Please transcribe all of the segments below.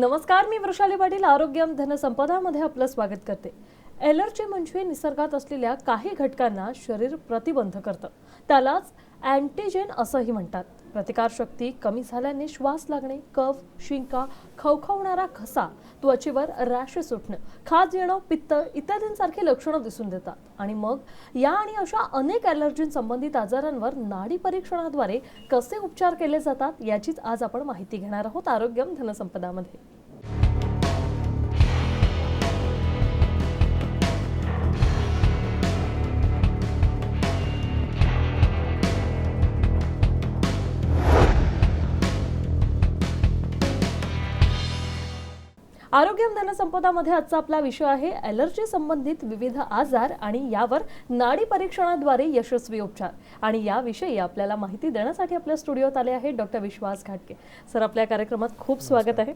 नमस्कार मी वृषाली पाटील आरोग्यम धनसंपदामध्ये आपलं स्वागत करते. एलर्जी म्हणजे निसर्गात असलेल्या काही घटकांना शरीर प्रतिबंध करतं. त्यालाच अँटीजेन असंही म्हणतात. प्रतिकारशक्ती कमी झाल्याने श्वास लागणे कफ शिंका खवखवणारा घसा त्वचेवर रॅश सुटणं खाज येणं पित्त इत्यादींसारखी लक्षणं दिसून देतात. आणि मग या आणि अशा अनेक ॲलर्जी संबंधित आजारांवर नाडी परीक्षणाद्वारे कसे उपचार केले जातात याचीच आज आपण माहिती घेणार आहोत आरोग्यम धनसंपदामध्ये. आरोग्यम धनसंपदामध्ये आजचा आपला विषय आहे ॲलर्जी संबंधित विविध आजार आणि यावर नाडी परीक्षणाद्वारे यशस्वी उपचार. आणि याविषयी आपल्याला माहिती देण्यासाठी आपल्या स्टुडिओत आले आहे डॉक्टर विश्वास घाटके सर आपल्या कार्यक्रमात खूप स्वागत आहे.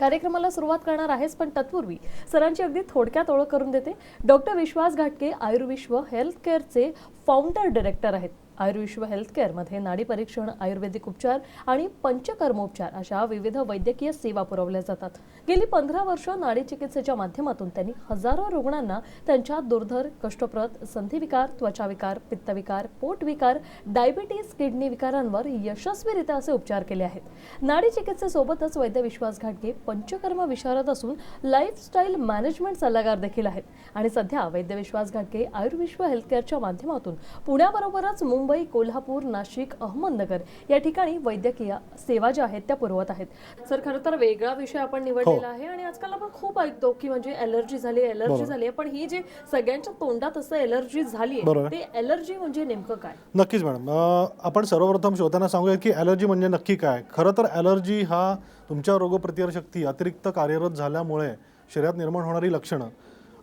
कार्यक्रमाला सुरुवात करणार आहेच पण तत्पूर्वी सरांची अगदी थोडक्यात ओळख करून देते. डॉक्टर विश्वास घाटके आयुर्विश्व हेल्थ केअरचे फाउंडर डायरेक्टर आहेत. आयुर्विश्व हेल्थ केअरमध्ये नाडी परीक्षण आयुर्वेदिक उपचार आणि पंचकर्मोपचार अशा विविध वैद्यकीय सेवा पुरवल्या जातात. गेली पंधरा वर्ष नाडी चिकित्सेच्या माध्यमातून त्यांनी हजारो रुग्णांना त्यांच्या दुर्धर कष्टप्रद संधिविकार त्वचाविकार पित्तविकार पोटविकार डायबिटीज किडनी विकारांवर यशस्वीरित्या असे उपचार केले आहेत. नाडी चिकित्सेसोबतच वैद्य विश्वास घाटगे पंचकर्म विशारद असून लाईफस्टाईल मॅनेजमेंट सल्लागार देखील आहेत. आणि सध्या वैद्य विश्वास घाटगे आयुर्विश्व हेल्थकेअरच्या माध्यमातून पुण्याबरोबरच मुंबई कोल्हापूर नाशिक अहमदनगर या ठिकाणी वैद्यकीय सेवा ज्या आहेत त्या पुरवत आहेत. सर खरं तर वेगळा विषय आपण निवडलेला आहे आणि आजकाल आपण खूप ऐकतो की म्हणजे एलर्जी झाली एलर्जी झाली. पण ही जे सगळ्यांच्या तोंडात असं एलर्जी झाली. ते एलर्जी म्हणजे नेमकं काय? नक्कीच मॅडम. आपण सर्वप्रथम श्रोत्यांना सांगूया की ॲलर्जी म्हणजे नक्की काय? खरं तर ॲलर्जी हा तुमच्या रोगप्रतिकारशक्ती अतिरिक्त कार्यरत झाल्यामुळे शरीरात निर्माण होणारी लक्षणं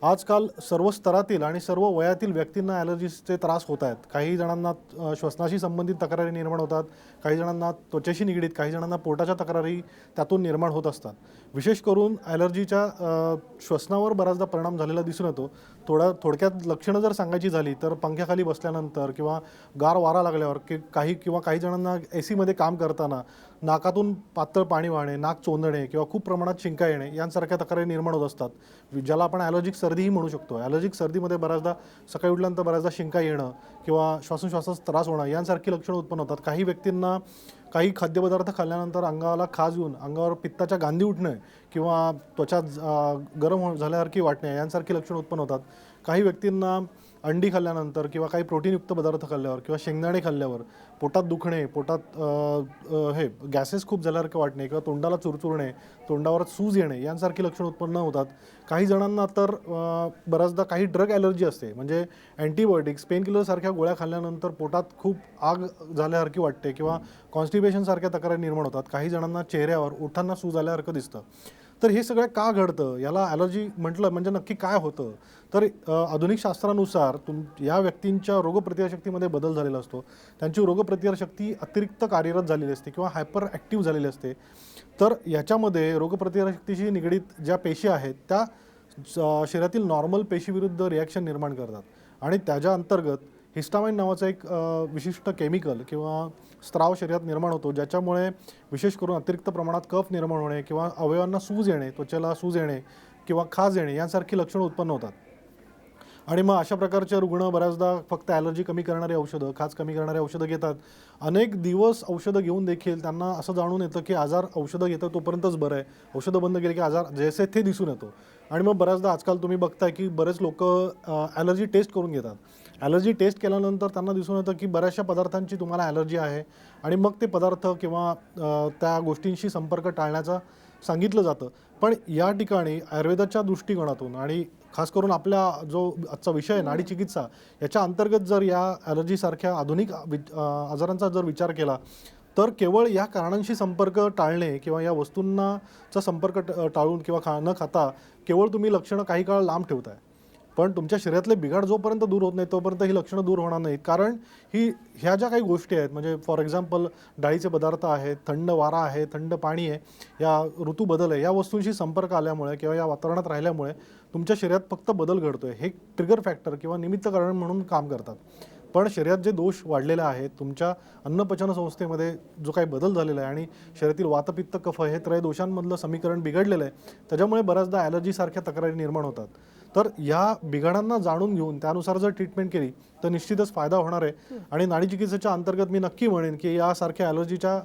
आजकाल सर्व स्तरातील आणि सर्व वयातील व्यक्तींना ॲलर्जीचे त्रास होत आहेत. काही जणांना श्वसनाशी संबंधित तक्रारी निर्माण होतात. काही जणांना त्वचेशी निगडीत काही जणांना पोटाच्या तक्रारी त्यातून निर्माण होत असतात. विशेष करून ॲलर्जीच्या श्वसनावर बराचदा परिणाम झालेला दिसून येतो. थोडा थोडक्यात लक्षणं जर सांगायची झाली तर पंख्याखाली बसल्यानंतर किंवा गार वारा लागल्यावर की काही किंवा काही जणांना ए सीमध्ये काम करताना नाकातून पातळ पाणी वाहणे नाक चोंदणे किंवा खूप प्रमाणात शिंका येणे यांसारख्या तक्रारी निर्माण होत असतात. ज्याला आपण ॲलर्जिक सर्दीही म्हणू शकतो. ॲलर्जिक सर्दीमध्ये बऱ्याचदा सकाळी उठल्यानंतर बऱ्याचदा शिंका येणं किंवा श्वासोश्वासाचा त्रास होणं यांसारखी लक्षणं उत्पन्न होतात. काही व्यक्तींना काही खाद्यपदार्थ खाल्ल्यानंतर अंगाला खाज येऊन अंगावर पित्ताच्या गांधी उठणे किंवा त्वचा गरम हो झाल्यासारखी वाटणे यांसारखी लक्षणं उत्पन्न होतात. काही व्यक्तींना अंडी खाल्ल्यानंतर किंवा काही प्रोटीनयुक्त पदार्थ खाल्ल्यावर किंवा शेंगदाणे खाल्ल्यावर पोटात दुखणे पोटात हे गॅसेस खूप झाल्यासारखं वाटणे किंवा तोंडाला चुरचुरणे तोंडावर सूज येणे यांसारखी लक्षणं उत्पन्न होतात. काही जणांना तर बऱ्याचदा काही ड्रग ॲलर्जी असते. म्हणजे अँटीबायोटिक्स पेनकिलरसारख्या गोळ्या खाल्ल्यानंतर पोटात खूप आग झाल्यासारखी वाटते किंवा कॉन्स्टिपेशनसारख्या तक्रारी निर्माण होतात. काही जणांना चेहऱ्यावर ओठांना सूज आल्यासारखं दिसतं. तर हे सगळं का घडतं? याला ॲलर्जी म्हटलं म्हणजे नक्की काय होतं? तर आधुनिक शास्त्रानुसार तुम या व्यक्तींच्या रोगप्रतिकारशक्तीमध्ये बदल झालेला असतो. त्यांची रोगप्रतिकारशक्ती अतिरिक्त कार्यरत झालेली असते किंवा हायपर ॲक्टिव्ह झालेली असते. तर याच्यामध्ये रोगप्रतिकारशक्तीशी निगडीत ज्या पेशी आहेत त्या शरीरातील नॉर्मल पेशीविरुद्ध रिॲक्शन निर्माण करतात. आणि त्याच्या अंतर्गत हिस्टामाइन नावाचं एक विशिष्ट केमिकल किंवा स्त्राव शरीरात निर्माण होतो ज्याच्यामुळे विशेष करून अतिरिक्त प्रमाणात कफ निर्माण होणे किंवा अवयवांना सूज येणे त्वचेला सूज येणे किंवा खाज येणे यांसारखी लक्षणं उत्पन्न होतात. आणि मग अशा प्रकारचे रुग्ण बऱ्याचदा फक्त ॲलर्जी कमी करणारी औषधं खाज कमी करणारी औषधं घेतात. अनेक दिवस औषधं घेऊन देखील त्यांना असं जाणून येतं की आजार औषधं घेतात तोपर्यंतच बरं आहे. औषधं बंद केली की आजार जैसे ते दिसून येतो. आणि मग बऱ्याचदा आजकाल तुम्ही बघताय की बरेच लोक ॲलर्जी टेस्ट करून घेतात. ॲलर्जी टेस्ट केल्यानंतर त्यांना दिसून येतं की बऱ्याचशा पदार्थांची तुम्हाला ॲलर्जी आहे आणि मग ते पदार्थ किंवा त्या गोष्टींशी संपर्क टाळण्याचा सांगितलं जातं. पण या ठिकाणी आयुर्वेदाच्या दृष्टिकोनातून आणि खास करून आपला जो आजचा विषय आहे नाडी चिकित्सा याच्या अंतर्गत जर या ॲलर्जीसारख्या आधुनिक वि- आजारांचा जर विचार केला तर केवळ या कारणांशी संपर्क टाळणे किंवा या वस्तूंनाचा संपर्क ट- टाळून किंवा खा न खाता केवळ तुम्ही लक्षणं काही काळ लांब ठेवताय. पण तुमच्या शरीरातले बिघाड जोपर्यंत दूर होत नाही तोपर्यंत ही लक्षणं दूर होणार नाहीत. कारण ही ह्या ज्या काही गोष्टी आहेत म्हणजे फॉर एक्झाम्पल डाळीचे पदार्थ आहेत थंड वारा आहे थंड पाणी आहे या ऋतू बदल आहे या वस्तूंशी संपर्क आल्यामुळे किंवा या वातावरणात राहिल्यामुळे तुमच्या शरीरात फक्त बदल घडतोय. हे ट्रिगर फॅक्टर किंवा निमित्त कारण म्हणून काम करतात. पण शरीरात जे दोष वाढलेले आहेत तुमच्या अन्नपचन संस्थेमध्ये जो काही बदल झालेला आहे आणि शरीरातील वातपित्त कफ हे त्रय दोषांमधलं समीकरण बिघडलेलं आहे त्याच्यामुळे बऱ्याचदा ॲलर्जीसारख्या तक्रारी निर्माण होतात. तर या बिघाडांना जाणून घेऊन त्यानुसार जर ट्रीटमेंट केली तर निश्चितच फायदा होणार आहे आणि नाडी चिकित्सेच्या अंतर्गत मी नक्की म्हणेन की यासारख्या ॲलर्जीच्या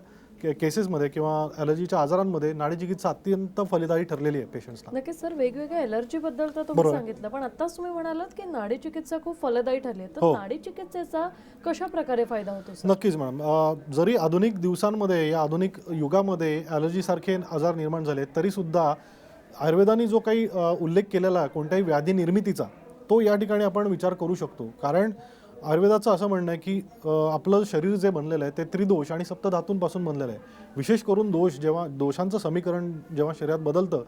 केसेसमध्ये किंवा ॲलर्जीच्या आजारांमध्ये नाडी चिकित्सा अत्यंत फलदायी ठरलेली आहे पेशंट्सना नक्कीच सर वेगवेगळ्या एलर्जी बद्दल तर तुम्ही. सांगितलं पण आताच तुम्ही म्हणालात की नाडी चिकित्सा खूप फलदायी ठरली. तर हो. नाडी चिकित्सेचा कशा प्रकारे फायदा होतो सर नक्कीच मॅडम जरी आधुनिक दिवसांमध्ये या आधुनिक युगामध्ये ॲलर्जीसारखे आजार निर्माण झाले तरीसुद्धा आयुर्वेदाने जो काही उल्लेख केलेला कोणत्याही व्याधी निर्मितीचा तो या ठिकाणी आपण विचार करू शकतो. कारण आयुर्वेदाचं असं म्हणणं आहे की आपलं शरीर जे बनलेलं आहे ते त्रिदोष आणि सप्तधातूंपासून बनलेलं आहे. विशेष करून दोष जेव्हा दोषांचं समीकरण जेव्हा शरीरात बदलतं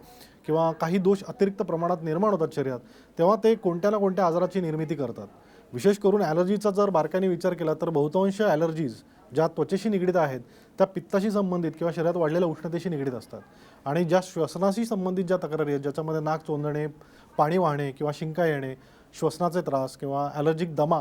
किंवा काही दोष अतिरिक्त प्रमाणात निर्माण होतात शरीरात तेव्हा ते कोणत्या ना कोणत्या आजाराची निर्मिती करतात. विशेष करून ॲलर्जीचा जर बारकाईने विचार केला तर बहुतांश ॲलर्जीज ज्या त्वचेशी निगडीत आहेत त्या पित्ताशी संबंधित किंवा शरीरात वाढलेल्या उष्णतेशी निगडीत असतात. आणि ज्या श्वसनाशी संबंधित ज्या तक्रारी आहेत ज्याच्यामध्ये नाक चोंदणे पाणी वाहणे किंवा शिंका येणे श्वसनाचे त्रास किंवा ॲलर्जिक दमा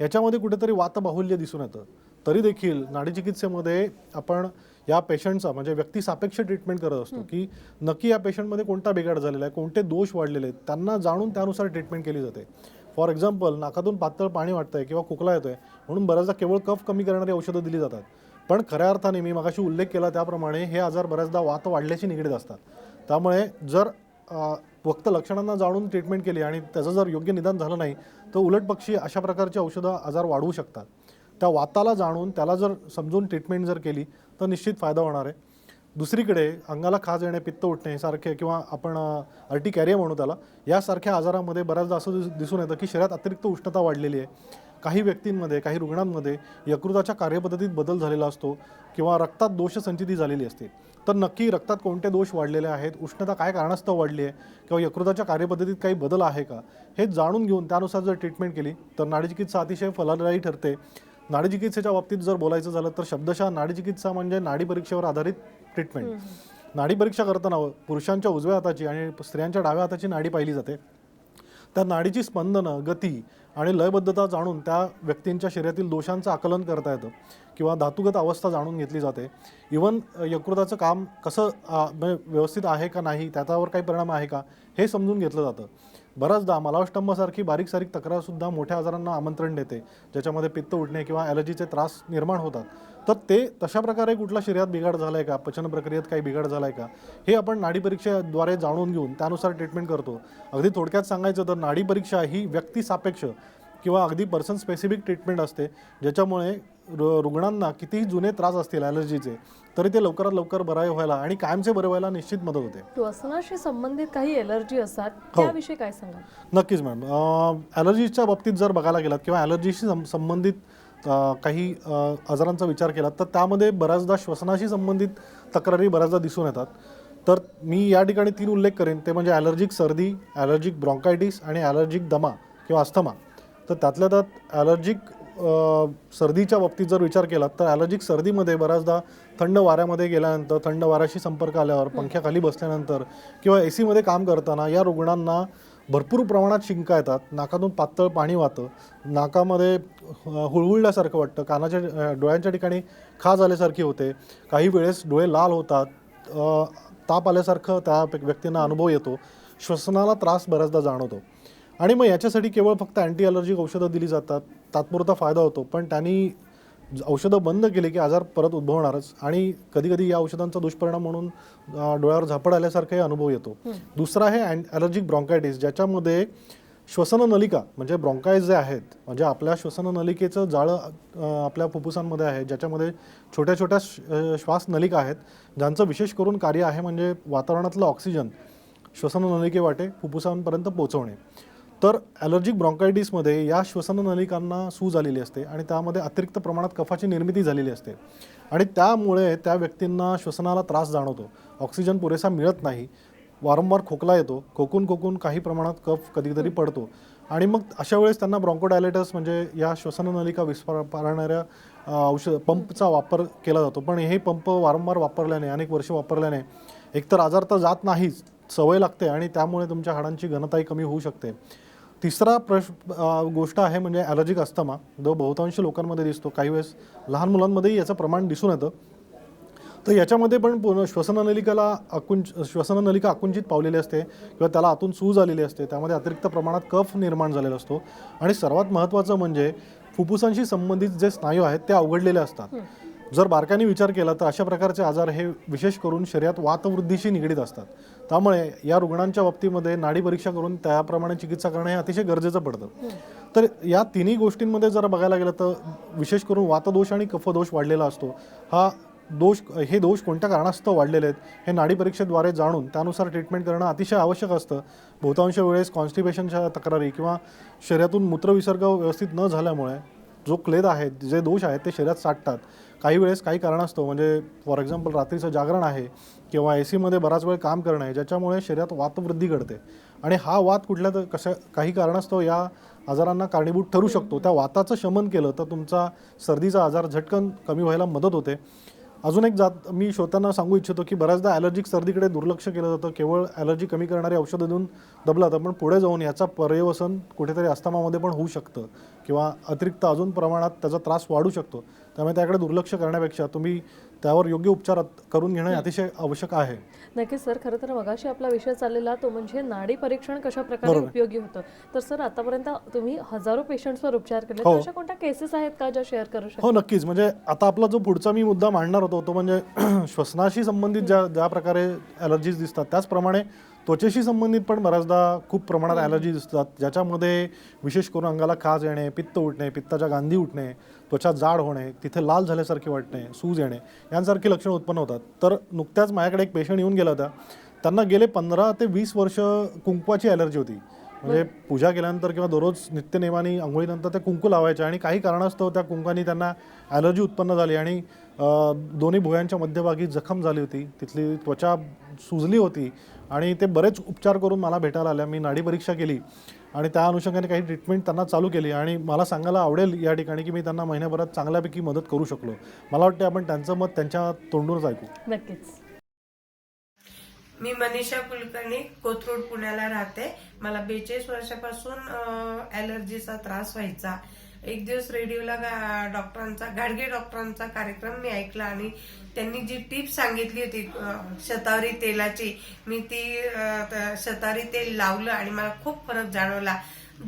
याच्यामध्ये कुठेतरी वातबाहुल्य दिसून येतं. तरी देखील नाडी चिकित्सेमध्ये आपण या पेशंटचा म्हणजे व्यक्तिसापेक्ष ट्रीटमेंट करत असतो की नक्की या पेशंटमध्ये कोणता बिघाड झालेला आहे कोणते दोष वाढलेले आहेत त्यांना जाणून त्यानुसार ट्रीटमेंट केली जाते. फॉर एक्झाम्पल नाकातून पातळ पाणी वाटतंय किंवा खोकला येतोय म्हणून बऱ्याचदा केवळ कफ कमी करणारी औषधं दिली जातात. पण खऱ्या अर्थाने मी मगाशी उल्लेख केला त्याप्रमाणे हे आजार बऱ्याचदा वात वाढल्याशी निगडीत असतात. त्यामुळे जर फक्त लक्षणांना जाणून ट्रीटमेंट केली आणि त्याचं जर योग्य निदान झालं नाही तर उलट पक्षी अशा प्रकारची औषधं आजार वाढवू शकतात. त्या वाताला जाणून त्याला जर समजून ट्रीटमेंट जर केली तर निश्चित फायदा होणार आहे. दुसरीकडे अंगाला खाज येणे पित्त उठणे सारखे किंवा आपण अर्टिकॅरिया म्हणू त्याला यासारख्या आजारामध्ये बऱ्याचदा असं दिसून येतं की शरीरात अतिरिक्त उष्णता वाढलेली आहे. काही व्यक्तींमध्ये काही रुग्णांमध्ये यकृताच्या कार्यपद्धतीत बदल झालेला असतो किंवा रक्तात दोष संचिती झालेली असते. तर नक्की रक्तात कोणते दोष वाढलेले आहेत? उष्णता काय कारणास्तव वाढली आहे? किंवा यकृताच्या कार्यपद्धतीत काही बदल आहे का? हे जाणून घेऊन त्यानुसार जर ट्रीटमेंट केली तर नाडी चिकित्सा अतिशय फलदायी ठरते. नाडी चिकित्सेच्या बाबतीत जर बोलायचं झालं तर शब्दशः नाडी चिकित्सा म्हणजे नाडी परीक्षेवर आधारित ट्रीटमेंट नाडी परीक्षा करताना पुरुषांच्या उजव्या हाताची आणि स्त्रियांच्या डाव्या हाताची नाडी पाहिली जाते. त्या नाडीची स्पंदनं गती आणि लयबद्धता जाणून त्या व्यक्तींच्या शरीरातील दोषांचं आकलन करता येतं किंवा धातुगत अवस्था जाणून घेतली जाते. इवन यकृताचं काम कसं म्हणजे व्यवस्थित आहे का नाही त्याच्यावर काही परिणाम आहे का हे समजून घेतलं जातं. बऱ्याचदा मलावष्टंभासारखी बारीक सारीक तक्रारसुद्धा मोठ्या आजारांना आमंत्रण देते ज्याच्यामध्ये पित्त उठणे किंवा ॲलर्जीचे त्रास निर्माण होतात. तर ते तशा प्रकारे कुठला शरीरात बिघाड झाला आहे का? पचन प्रक्रियेत काही बिघाड झाला आहे का? हे आपण नाडी परीक्षेद्वारे जाणून घेऊन त्यानुसार ट्रीटमेंट करतो. अगदी थोडक्यात सांगायचं तर नाडी परीक्षा ही व्यक्तिसापेक्ष किंवा अगदी पर्सन स्पेसिफिक ट्रीटमेंट असते ज्याच्यामुळे रु- रुग्णांना कितीही जुने त्रास असतील ॲलर्जीचे तरी ते लवकरात लवकर बरे व्हायला आणि कायमचे बरे व्हायला निश्चित मदत होते. श्वसनाशी संबंधित काही एलर्जी असतात हो. त्याविषयी काय सांगाल? नक्कीच मॅम ॲलर्जीच्या बाबतीत जर बघायला गेलात किंवा ॲलर्जीशी संबंधित काही आजारांचा विचार केला तर त्यामध्ये बऱ्याचदा श्वसनाशी संबंधित तक्रारी बऱ्याचदा दिसून येतात. तर मी या ठिकाणी तीन उल्लेख करेन. ते म्हणजे ॲलर्जिक सर्दी ॲलर्जिक ब्रॉन्कायटिस आणि ॲलर्जिक दमा किंवा अस्थमा. तर त्यातल्या त्यात ॲलर्जिक सर्दीच्या बाबतीत जर विचार केला तर ॲलर्जिक सर्दीमध्ये बऱ्याचदा थंड वाऱ्यामध्ये गेल्यानंतर थंड वाऱ्याशी संपर्क आल्यावर पंख्याखाली बसल्यानंतर किंवा ए सीमध्ये काम करताना या रुग्णांना भरपूर प्रमाणात शिंका येतात नाकातून पातळ पाणी वाहतं नाकामध्ये हुळहुळल्यासारखं वाटतं कानाच्या डोळ्यांच्या ठिकाणी खाज आल्यासारखी होते काही वेळेस डोळे लाल होतात ताप आल्यासारखं त्या व्यक्तींना अनुभव येतो श्वसनाला त्रास बऱ्याचदा जाणवतो. आणि मग याच्यासाठी केवळ फक्त अँटी ॲलर्जिक औषधं दिली जातात. तात्पुरता फायदा होतो. पण त्यांनी औषधं बंद केली की आजार परत उद्भवणारच. आणि कधी कधी या औषधांचा दुष्परिणाम म्हणून डोळ्यावर झापड आल्यासारखाही अनुभव येतो. दुसरा आहे ॲलर्जिक ब्रॉन्कायटिस ज्याच्यामध्ये श्वसननलिका म्हणजे ब्रॉन्कायस जे आहेत म्हणजे आपल्या श्वसननलिकेचं जाळं अ, आपल्या फुफ्फुसांमध्ये आहे ज्याच्यामध्ये छोट्या छोट्या श- अ, श्वासनलिका आहेत ज्यांचं विशेष करून कार्य आहे म्हणजे वातावरणातलं ऑक्सिजन श्वसननलिकेवाटे फुफ्फुसांपर्यंत पोहोचवणे. तर ॲलर्जिक ब्रॉन्कायटिसमध्ये या श्वसननलिकांना सूज आलेली असते आणि त्यामध्ये अतिरिक्त प्रमाणात कफाची निर्मिती झालेली असते. आणि त्यामुळे त्या व्यक्तींना श्वसनाला त्रास जाणवतो. ऑक्सिजन पुरेसा मिळत नाही. वारंवार खोकला येतो. खोकून खोकून काही प्रमाणात कफ कधीतरी पडतो. आणि मग अशा वेळेस त्यांना ब्रॉन्कोडायलेटस म्हणजे या श्वसननलिका विस्फार पारणाऱ्या औषध पंपचा वापर केला जातो. पण हे पंप वारंवार वापरल्याने अनेक वर्ष वापरल्याने एकतर आजार तर जात नाहीच सवय लागते आणि त्यामुळे तुमच्या हाडांची घनताही कमी होऊ शकते. तिसरा प्रश्न गोष्ट आहे म्हणजे ॲलर्जिक अस्थमा जो बहुतांश लोकांमध्ये दिसतो. काही वेळेस लहान मुलांमध्येही याचं प्रमाण दिसून येतं. तर याच्यामध्ये पण पूर्ण श्वसननलिकाला आकुंच श्वसननलिका आकुंचित पावलेली असते किंवा त्याला आतून सूज आलेली असते. त्यामध्ये अतिरिक्त प्रमाणात कफ निर्माण झालेला असतो. आणि सर्वात महत्त्वाचं म्हणजे फुफ्फुसांशी संबंधित जे स्नायू आहेत ते अवघडलेले असतात. जर बारकाने विचार केला तर अशा प्रकारचे आजार हे विशेष करून शरीरात वातवृद्धीशी निगडीत असतात. त्यामुळे या रुग्णांच्या बाबतीमध्ये नाडी परीक्षा करून त्याप्रमाणे चिकित्सा करणं हे अतिशय गरजेचं पडतं. तर या तिन्ही गोष्टींमध्ये जर बघायला गेलं तर विशेष करून वातदोष आणि कफदोष वाढलेला असतो. हा दोष हे दोष कोणत्या कारणास्तव वाढलेले आहेत हे नाडी परीक्षेद्वारे जाणून त्यानुसार ट्रीटमेंट करणं अतिशय आवश्यक असतं. बहुतांश वेळेस कॉन्स्टिपेशनच्या तक्रारी किंवा शरीरातून मूत्रविसर्ग व्यवस्थित न झाल्यामुळे जो क्लेद आहे जे दोष आहेत ते शरीरात साठतात. काही वेळेस काही कारणास्तव म्हणजे फॉर एक्झाम्पल रात्रीचं जागरण आहे किंवा ए सीमध्ये बराच वेळ काम करणं आहे ज्याच्यामुळे शरीरात वातवृद्धी घडते. आणि हा वात कुठल्या तर कशा काही कारणास्तव या आजारांना कारणीभूत ठरू शकतो. त्या वाताचं शमन केलं तर तुमचा सर्दीचा आजार झटकन कमी व्हायला मदत होते. अजून एक जात मी श्रोत्यांना सांगू इच्छितो की बऱ्याचदा ॲलर्जिक सर्दीकडे दुर्लक्ष केलं जातं केवळ ॲलर्जी कमी करणारी औषधं देऊन दबला जातं पण पुढे जाऊन याचा पर्यवसन कुठेतरी अस्थमामध्ये पण होऊ शकतं किंवा अतिरिक्त अजून प्रमाणात त्याचा त्रास वाढू शकतो. त्यामुळे त्याकडे दुर्लक्ष करण्यापेक्षा तुम्ही त्यावर योग्य उपचार करून घेणं हे अतिशय आवश्यक आहे. नक्कीच सर. खरं तर मगाशी आपला विषय चाललेला तो म्हणजे नाडी परीक्षण कशा प्रकारे उपयोगी होतं? तर सर आतापर्यंत तुम्ही हजारो पेशंट्सवर उपचार केले. तर अशा कोणत्या केसेस आहेत का ज्या शेअर करू शकता? हो नक्कीच. म्हणजे आता आपला जो पुढचा मी मुद्दा मांडणार होतो तो म्हणजे श्वसनाशी संबंधित ज्या ज्या प्रकारे ॲलर्जीज दिसतात त्याचप्रमाणे त्वचेशी संबंधित पण बऱ्याचदा खूप प्रमाणात ॲलर्जी दिसतात. ज्याच्यामध्ये विशेष करून अंगाला खाज येणे पित्त उठणे पित्ताच्या गांधी उठणे त्वचा जाड होणे तिथे लाल झाल्यासारखे वाटणे सूज येणे यांसारखी लक्षणं उत्पन्न होतात. तर नुकत्याच माझ्याकडे एक पेशंट येऊन गेला होता त्यांना गेले पंधरा ते वीस वर्ष कुंकवाची ॲलर्जी होती. म्हणजे पूजा केल्यानंतर किंवा दररोज नित्यनेमाने आंघोळीनंतर ते कुंकू लावायचे आणि काही कारणास्तव त्या कुंकाने त्यांना ॲलर्जी उत्पन्न झाली आणि दोन्ही भुयांच्या मध्यभागी जखम झाली होती. तिथली त्वचा सुजली होती. आणि ते बरेच उपचार करून मला भेटायला आल्या. मी नाडी परीक्षा केली आणि त्या अनुषंगाने काही ट्रीटमेंट त्यांना चालू केली. आणि मला सांगायला आवडेल या ठिकाणी की मी त्यांना महिन्याभरात चांगल्यापैकी मदत करू शकलो. मला वाटते आपण त्यांचं मत त्यांच्या तोंडूनच ऐकू. नक्कीच. मी मनीषा कुलकर्णी कोथरूड पुण्याला राहते. मला बेचाळीस वर्षापासून ॲलर्जीचा त्रास व्हायचा. एक दिवस रेडिओला गा- डॉक्टरांचा गाडगे डॉक्टरांचा कार्यक्रम मी ऐकला आणि त्यांनी जी टीप सांगितली होती शतावरी तेलाची मी ती शतावरी तेल लावलं आणि मला खूप फरक जाणवला.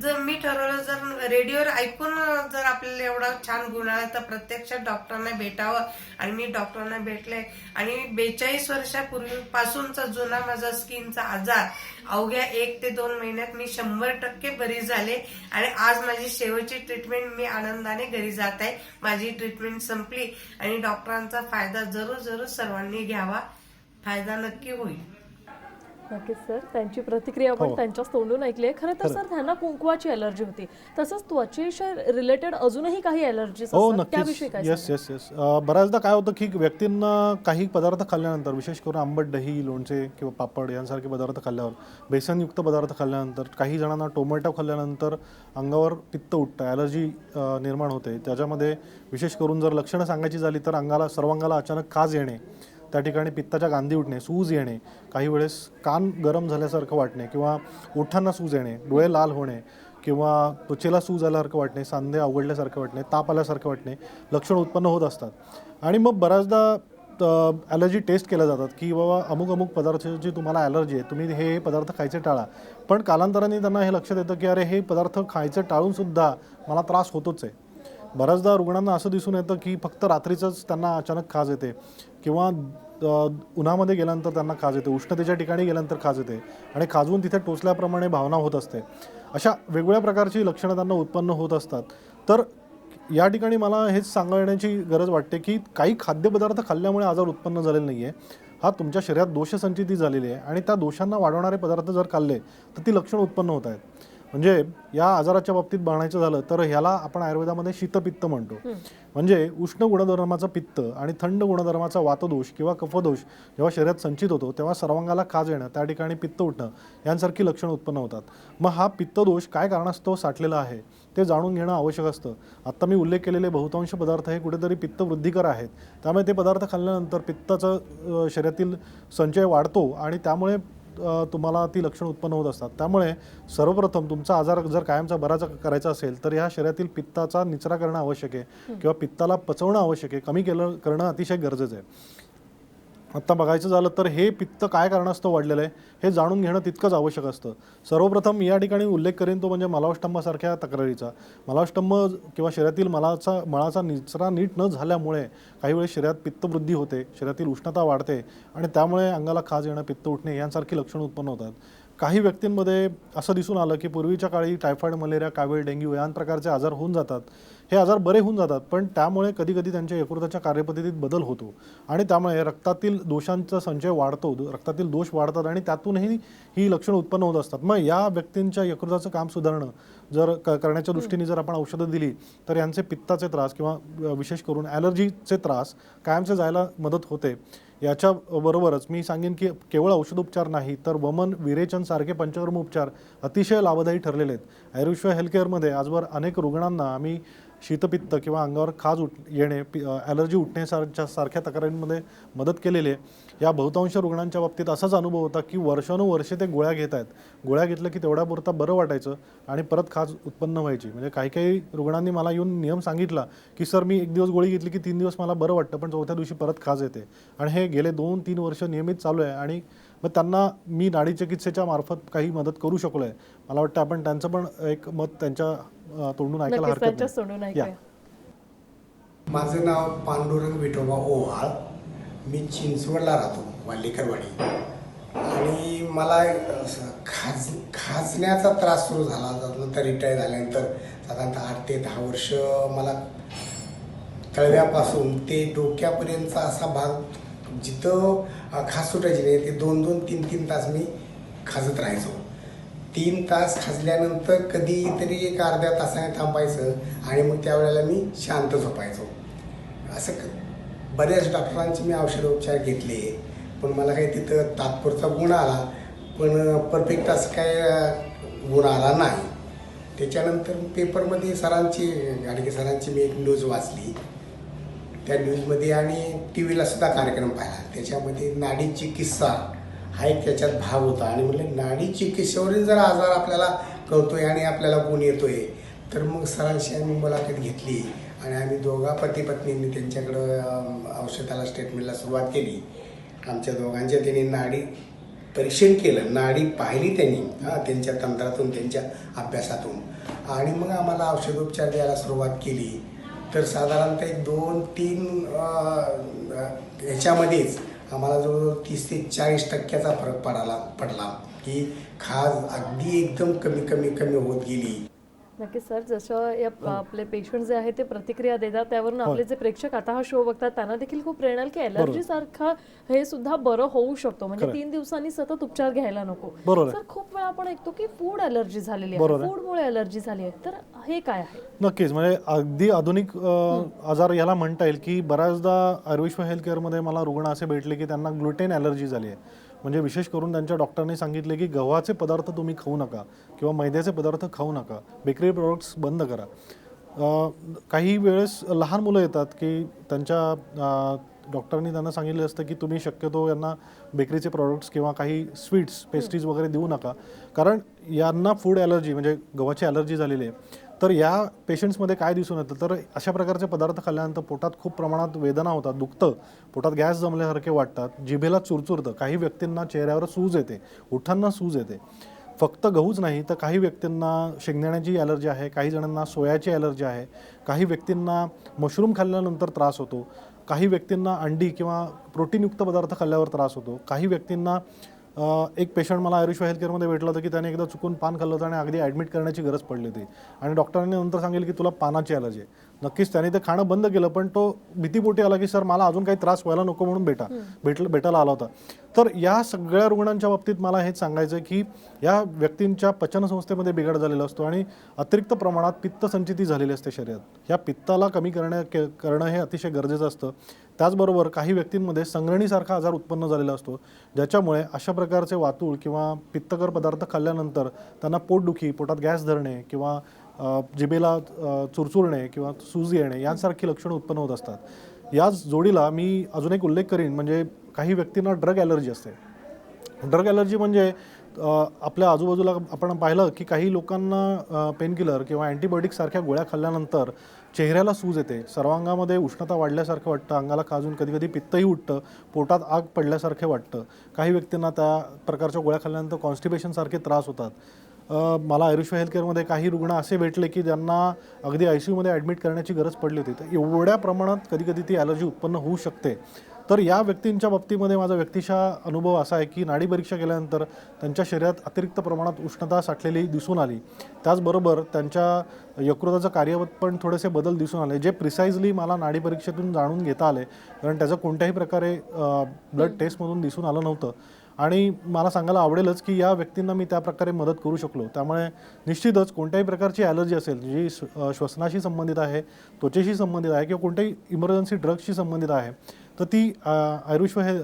जर मी ठरवलं जर रेडिओवर ऐकून जर आपल्याला एवढा छान गुण आला तर प्रत्यक्षात डॉक्टरांना भेटावं आणि मी डॉक्टरांना भेटले. आणि बेचाळीस वर्षापूर्वीपासूनचा जुना माझा स्किनचा आजार अवघ्या एक ते दोन महिन्यात मी शंभर टक्के बरी झाले. आणि आज माझी शेवटची ट्रीटमेंट मी आनंदाने घरी जात आहे. माझी ट्रीटमेंट संपली आणि डॉक्टरांचा फायदा जरूर जरूर सर्वांनी घ्यावा. फायदा नक्की होईल. नक्कीच सर. त्यांची प्रतिक्रिया आपण हो. त्यांच्याच तोंडून ऐकली आहे. खरं तर सर त्यांना कुंकवाची अलर्जी होती. तसंच त्वचेच्या रिलेटेड अजूनही काही अलर्जीज हो नक्कीच. काय येस येस येस बऱ्याचदा काय होतं की व्यक्तींना काही पदार्थ खाल्ल्यानंतर विशेष करून आंबट दही लोणचे किंवा पापड यांसारखे पदार्थ खाल्ल्यावर बेसनयुक्त पदार्थ खाल्ल्यानंतर काही जणांना टोमॅटो खाल्ल्यानंतर अंगावर पित्त उठतं ॲलर्जी निर्माण होते. त्याच्यामध्ये विशेष करून जर लक्षणं सांगायची झाली तर अंगाला सर्वांगाला अचानक खाज येणे त्या ठिकाणी पित्ताच्या गांधी उठणे सूज येणे काही वेळेस कान गरम झाल्यासारखं वाटणे किंवा ओठांना सूज येणे डोळे लाल होणे किंवा त्वचेला सूज आल्यासारखं वाटणे सांधे अवघडल्यासारखं वाटणे ताप आल्यासारखं वाटणे लक्षण उत्पन्न होत असतात. आणि मग बऱ्याचदा ॲलर्जी टेस्ट केल्या जातात की बाबा अमुक अमुक पदार्थाची तुम्हाला ॲलर्जी आहे तुम्ही हे हे पदार्थ खायचे टाळा. पण कालांतराने त्यांना हे लक्षात येतं की अरे हे पदार्थ खायचं टाळूनसुद्धा मला त्रास होतोच आहे. बऱ्याचदा रुग्णांना असं दिसून येतं की फक्त रात्रीचंच त्यांना अचानक खाज येते. किंवा उन्हामध्ये गेल्यानंतर त्यांना खाज येते. उष्णतेच्या ठिकाणी गेल्यानंतर खाज येते. आणि खाजवून तिथे टोचल्याप्रमाणे भावना होत असते. अशा वेगवेगळ्या प्रकारची लक्षणं त्यांना उत्पन्न होत असतात. तर या ठिकाणी मला हेच सांगण्याची गरज वाटते की काही खाद्यपदार्थ खाल्ल्यामुळे आजार उत्पन्न झालेला नाही आहे हा तुमच्या शरीरात दोषसंचिती झालेली आहे आणि त्या दोषांना वाढवणारे पदार्थ जर खाल्ले तर ती लक्षणं उत्पन्न होत आहेत. म्हणजे या आजाराच्या बाबतीत म्हणायचं झालं तर ह्याला आपण आयुर्वेदामध्ये शीतपित्त म्हणतो. म्हणजे उष्ण गुणधर्माचा पित्त आणि थंड गुणधर्माचा वातदोष किंवा कफदोष जेव्हा शरीरात संचित होतो तेव्हा सर्वांगाला खाज येणं त्या ठिकाणी पित्त उठणं यांसारखी लक्षणं उत्पन्न होतात. मग हा पित्तदोष काय कारणास्तव साठलेला आहे ते जाणून घेणं आवश्यक असतं. आत्ता मी उल्लेख केलेले बहुतांश पदार्थ हे कुठेतरी पित्त वृद्धिकर आहेत. त्यामुळे ते पदार्थ खाल्ल्यानंतर पित्ताचा शरीरातील संचय वाढतो आणि त्यामुळे तुम्हाला ती लक्षणं उत्पन्न होत असतात. त्यामुळे सर्वप्रथम तुमचा आजार जर कायमचा बराच करायचा असेल तर ह्या शरीरातील पित्ताचा निचरा करणं आवश्यक आहे किंवा पित्ताला पचवणं आवश्यक आहे. कमी केलं करणं अतिशय गरजेचं आहे. आत्ता बघायचं झालं तर हे पित्त काय कारणास्तव वाढलेलं आहे हे जाणून घेणं तितकंच आवश्यक असतं. सर्वप्रथम या ठिकाणी उल्लेख करेन तो म्हणजे मलावष्टंभासारख्या तक्रारीचा. मलावष्टंभ किंवा शरीरातील मलाचा मळाचा निचरा नीट न झाल्यामुळे काही वेळेस शरीरात पित्तवृद्धी होते शरीरातील उष्णता वाढते आणि त्यामुळे अंगाला खाज येणं पित्त उठणे यांसारखी लक्षणं उत्पन्न होतात. काही व्यक्तींमध्ये असं दिसून आलं की पूर्वीच्या काळी टायफॉईड मलेरिया कावीळ डेंग्यू या प्रकारचे आजार होऊन जातात. हे आजार बरे होऊन जातात पण त्यामुळे कधी कधी त्यांच्या यकृताच्या कार्यपद्धतीत बदल होतो. आणि त्यामुळे रक्तातील दोषांचा संचय वाढतो रक्तातील दोष वाढतात आणि त्यातूनही ही लक्षणं उत्पन्न होत असतात. मग या व्यक्तींच्या यकृताचं काम सुधारणं जर क करण्याच्या दृष्टीने जर आपण औषधं दिली तर यांचे पित्ताचे त्रास किंवा विशेष करून ॲलर्जीचे त्रास कायमचे जायला मदत होते. याच्या बरोबरच मी सांगेन की केवळ औषधोपचार नाही तर वमन विरेचन सारखे पंचकर्म उपचार अतिशय लाभदायी ठरलेले आहेत. आयुष्य हेल्थकेअरमध्ये आजवर अनेक रुग्णांना आम्ही शीतपित्त किंवा अंगावर खाज उठ येणे पि ॲलर्जी उठण्यासारख्या सारख्या तक्रारींमध्ये मदत केलेली आहे. या बहुतांश रुग्णांच्या बाबतीत असाच अनुभव होता की वर्षानुवर्षे ते गोळ्या घेत आहेत. गोळ्या घेतलं की तेवढ्यापुरता बरं वाटायचं आणि परत खाज उत्पन्न व्हायची. म्हणजे काही काही रुग्णांनी मला येऊन नियम सांगितला की सर मी एक दिवस गोळी घेतली की तीन दिवस मला बरं वाटतं पण चौथ्या दिवशी परत खाज येते. आणि हे गेले दोन तीन वर्ष नियमित चालू आहे आणि मग त्यांना मी नाडी चिकित्सेच्या मार्फत काही मदत करू शकलो आहे मला वाटतं आपण त्यांचं पण एक मत त्यांच्या तोंडून ऐकायला हरकत नाही. या. माझं नाव पांडुरंग विठोबा ओवाळ मी चिंचवडला राहतो वाल्लेकरवाडी. आणि मला असं खाज खाजण्याचा त्रास सुरू झाला. नंतर रिटायर झाल्यानंतर साधारणतः आठ ते दहा वर्ष मला तळव्यापासून ते डोक्यापर्यंतचा असा भाग जिथं अ, खाज सुटायची नाही ते दोन दोन तीन तीन तास मी खाजत राहायचो. तीन तास खाजल्यानंतर कधीतरी एक अर्ध्या तासाने थांबायचं आणि मग त्यावेळेला मी शांत झोपायचो. असं क- बऱ्याच डॉक्टरांचे मी औषधोपचार घेतले पण मला काही तिथं तात्पुरता गुण आला पण परफेक्ट असं काय गुण आला नाही. त्याच्यानंतर पेपरमध्ये सरांची गाडगे सरांची मी एक न्यूज वाचली. त्या न्यूजमध्ये आणि टी व्हीला सुद्धा कार्यक्रम पाहिला. त्याच्यामध्ये नाडीची किस्सा हा एक त्याच्यात भाग होता. आणि म्हणलं नाडी चिकित्सेवरील जर आजार आपल्याला कळतोय आणि आपल्याला गुण येतोय तर मग सरांशी आम्ही मुलाखत घेतली आणि आम्ही दोघा पती पत्नींनी त्यांच्याकडं औषधाला स्टेटमेंटला सुरुवात केली. आमच्या दोघांच्या त्यांनी नाडी परीक्षण केलं. नाडी पाहिली त्यांनी हां त्यांच्या तंत्रातून त्यांच्या अभ्यासातून. आणि मग आम्हाला औषधोपचार द्यायला सुरुवात केली. तर साधारणतः एक दोन तीन ह्याच्यामध्येच आम्हाला जवळजवळ तीस ते चाळीस टक्क्याचा फरक पडाला पडला की खाज अगदी एकदम कमी कमी कमी होत गेली. नक्कीच सर. जसं या आपले पेशंट जे आहेत ते प्रतिक्रिया देतात. त्यावरून होय. आपले जे प्रेक्षक आता हा शो बघतात त्यांना देखील खूप प्रेरणा की अलर्जी सारखा हे सुद्धा बरं होऊ शकतो. म्हणजे. तीन दिवसांनी सतत उपचार घ्यायला नको. बरोबर. आहे. सर खूप वेळा आपण ऐकतो की फूड अलर्जी झालेली आहे. आहे. फूडमुळे अलर्जी झाली आहे. तर हे काय आहे? नक्कीच. म्हणजे अगदी आधुनिक आजार याला म्हणता येईल की बऱ्याचदा आयुर्विश्व हेल्थ केअरमध्ये मला रुग्ण असे भेटले की त्यांना ग्लुटेन ॲलर्जी झाली आहे. म्हणजे विशेष करून त्यांच्या डॉक्टरने सांगितले की गव्हाचे पदार्थ तुम्ही खाऊ नका किंवा मैद्याचे पदार्थ खाऊ नका. बेकरी प्रोडक्ट्स बंद करा. काही वेळेस लहान मुलं येतात की त्यांच्या डॉक्टरनी डॉक्टरांनी त्यांना सांगितलं असतं की तुम्ही शक्यतो यांना बेकरीचे प्रॉडक्ट्स किंवा काही स्वीट्स पेस्ट्रीज वगैरे देऊ नका. कारण यांना फूड ॲलर्जी म्हणजे गव्हाची ॲलर्जी झालेली आहे. तर या पेशंट्समध्ये काय दिसून येतं? तर अशा प्रकारचे पदार्थ खाल्ल्यानंतर पोटात खूप प्रमाणात वेदना होतात दुखतं. पोटात गॅस जमल्यासारखे वाटतात. जिभेला चुरचुरतं. काही व्यक्तींना चेहऱ्यावर सूज येते. ओठांना सूज येते. फक्त गहूच नाही तर काही व्यक्तींना शेंगदाण्याची ॲलर्जी आहे. काही जणांना सोयाची ॲलर्जी आहे. काही व्यक्तींना मशरूम खाल्ल्यानंतर त्रास होतो. काही व्यक्तींना अंडी किंवा प्रोटीनयुक्त पदार्थ खाल्ल्यावर त्रास होतो. काही व्यक्तींना एक पेशंट मला आयुष हेल्थ केअरमध्ये भेटला होता की त्याने एकदा चुकून पान खाल्लं होतं आणि अगदी ॲडमिट करण्याची गरज पडली होती. आणि डॉक्टरांनी नंतर सांगेल की तुला पानाची ॲलर्जी आहे. नक्कीच त्याने ते खाणं बंद केलं पण तो भीतीपोटी आला की सर मला अजून काही त्रास व्हायला नको म्हणून भेटा भेटलं भेटायला आला होता. तर या सगळ्या रुग्णांच्या बाबतीत मला हेच सांगायचं आहे की या व्यक्तींच्या पचनसंस्थेमध्ये बिघाड झालेला असतो आणि अतिरिक्त प्रमाणात पित्त संचिती झालेली असते शरीरात. या पित्ताला कमी करण्या के- करणं हे अतिशय गरजेचं असतं. त्याचबरोबर काही व्यक्तींमध्ये संग्रहणीसारखा आजार उत्पन्न झालेला असतो ज्याच्यामुळे अशा प्रकारचे वातूळ किंवा पित्तकर पदार्थ खाल्ल्यानंतर त्यांना पोटदुखी पोटात गॅस धरणे किंवा जिबेला जिभेला चुरचुरणे किंवा सूज येणे यांसारखी लक्षणं उत्पन्न होत असतात. याच जोडीला मी अजून एक उल्लेख करीन म्हणजे काही व्यक्तींना ड्रग ॲलर्जी असते. ड्रग ॲलर्जी म्हणजे आपल्या आजूबाजूला आपण पाहिलं की काही लोकांना पेनकिलर किंवा अँटीबायोटिकसारख्या गोळ्या खाल्ल्यानंतर चेहऱ्याला सूज येते. सर्वांगामध्ये उष्णता वाढल्यासारखं वाटतं अंगाला काजून कधी कधी पित्तही उठतं पोटात आग पडल्यासारखे वाटतं. काही व्यक्तींना त्या प्रकारच्या गोळ्या खाल्ल्यानंतर कॉन्स्टिपेशनसारखे त्रास होतात. मला आयुष्य हेल्थकेअरमध्ये काही रुग्ण असे भेटले की ज्यांना अगदी आय सी यूमध्ये ॲडमिट करण्याची गरज पडली होती. तर एवढ्या प्रमाणात कधी कधी ती ॲलर्जी उत्पन्न होऊ शकते. तर या व्यक्तींच्या बाबतीमध्ये माझा व्यक्तिशा अनुभव असा आहे की नाडी परीक्षा केल्यानंतर त्यांच्या शरीरात अतिरिक्त प्रमाणात उष्णता साठलेली दिसून आली. त्याचबरोबर त्यांच्या यकृताचं कार्यवत पण थोडेसे बदल दिसून आले जे प्रिसाइजली मला नाडी परीक्षेतून जाणून घेता आले. कारण त्याचं कोणत्याही प्रकारे ब्लड टेस्टमधून दिसून आलं नव्हतं. आणि मला सांगायला आवडेलच की या व्यक्तींना मी त्या प्रकारे मदत करू शकलो. त्यामुळे निश्चितच कोणत्याही प्रकारची ॲलर्जी असेल जी श्वसनाशी संबंधित आहे त्वचेशी संबंधित आहे किंवा कोणत्याही इमर्जन्सी ड्रग्सशी संबंधित आहे तर ती आयुर्विश्व हे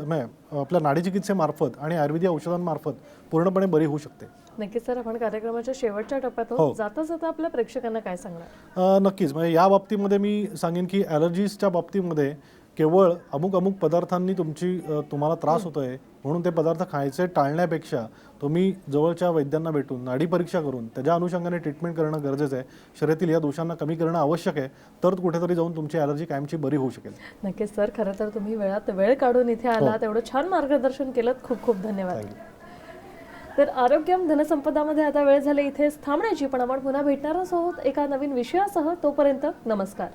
आपल्या नाडी चिकित्सेमार्फत आणि आयुर्वेदिक औषधांमार्फत पूर्णपणे बरी होऊ शकते. नक्कीच सर आपण कार्यक्रमाच्या शेवटच्या टप्प्यात हो. जाता जाता आपल्या प्रेक्षकांना काय सांगणार? नक्कीच. म्हणजे या बाबतीमध्ये मी सांगेन की ॲलर्जीजच्या बाबतीमध्ये केवळ अमुक अमुक पदार्थांनी तुमची तुम्हाला त्रास होतोय म्हणून ते पदार्थ खायचे टाळण्यापेक्षा तुम्ही जवळच्या वैद्यांना भेटून नाडी परीक्षा करून त्याच्या अनुषंगाने ट्रीटमेंट करणं गरजेचं आहे. शरीरातील या दोषांना कमी करणं आवश्यक आहे. तर कुठेतरी जाऊन तुमची ॲलर्जी कायमची बरी होऊ शकेल. नक्कीच सर. खरं तर तुम्ही वेळात वेळ काढून इथे हो. आलात. एवढं छान मार्गदर्शन केलं खूप खूप धन्यवाद. तर आरोग्यम धनसंपदामध्ये आता वेळ झाली. इथेच थांबण्याची पण आपण पुन्हा भेटणारच आहोत एका नवीन विषयासह. तोपर्यंत नमस्कार.